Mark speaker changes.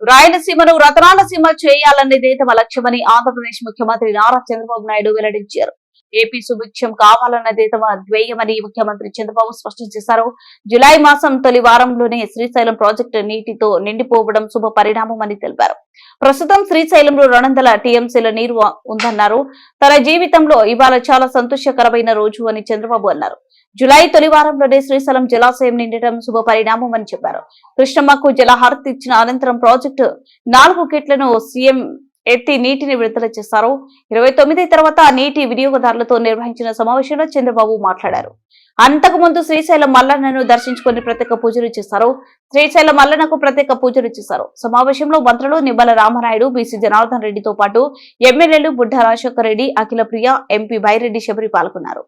Speaker 1: రాయలసీమను రతనాల సీమ చేయాలన్నదే తమ లక్ష్యమని ఆంధ్రప్రదేశ్ ముఖ్యమంత్రి నారా చంద్రబాబు నాయుడు వెల్లడించారు. ఏపీ సుభిక్షం కావాలన్నదే తమ ధ్యేయమని ముఖ్యమంత్రి చంద్రబాబు స్పష్టం చేశారు. జులై మాసం తొలి వారంలోనే శ్రీశైలం ప్రాజెక్టు నీటితో నిండిపోవడం శుభ పరిణామమని తెలిపారు. ప్రస్తుతం శ్రీశైలంలో రెండు టీఎంసీల నీరు ఉందన్నారు. తన జీవితంలో ఇవాళ చాలా సంతోషకరమైన రోజు అని చంద్రబాబు అన్నారు. జులై తొలి వారంలోనే శ్రీశైలం జలాశయం నిండటం శుభ పరిణామం అని చెప్పారు. కృష్ణమ్మకు జలహారతి ఇచ్చిన అనంతరం ప్రాజెక్టు నాలుగు కిట్లను సీఎం ఎత్తి నీటిని విడుదల చేశారు. ఇరవై తొమ్మిది తర్వాత నీటి వినియోగదారులతో నిర్వహించిన సమావేశంలో చంద్రబాబు మాట్లాడారు. అంతకుముందు శ్రీశైలం మల్లన్నను దర్శించుకుని ప్రత్యేక పూజలు చేశారు. శ్రీశైలం మల్లన్నకు ప్రత్యేక పూజలు చేశారు. సమావేశంలో మంత్రులు నిమ్మల రామనాయుడు బీసీ జనార్దన్ రెడ్డితో పాటు ఎమ్మెల్యేలు బుడ్డ రాజశేఖర రెడ్డి అఖిల ప్రియ ఎంపీ బైరెడ్డి శబరి పాల్గొన్నారు.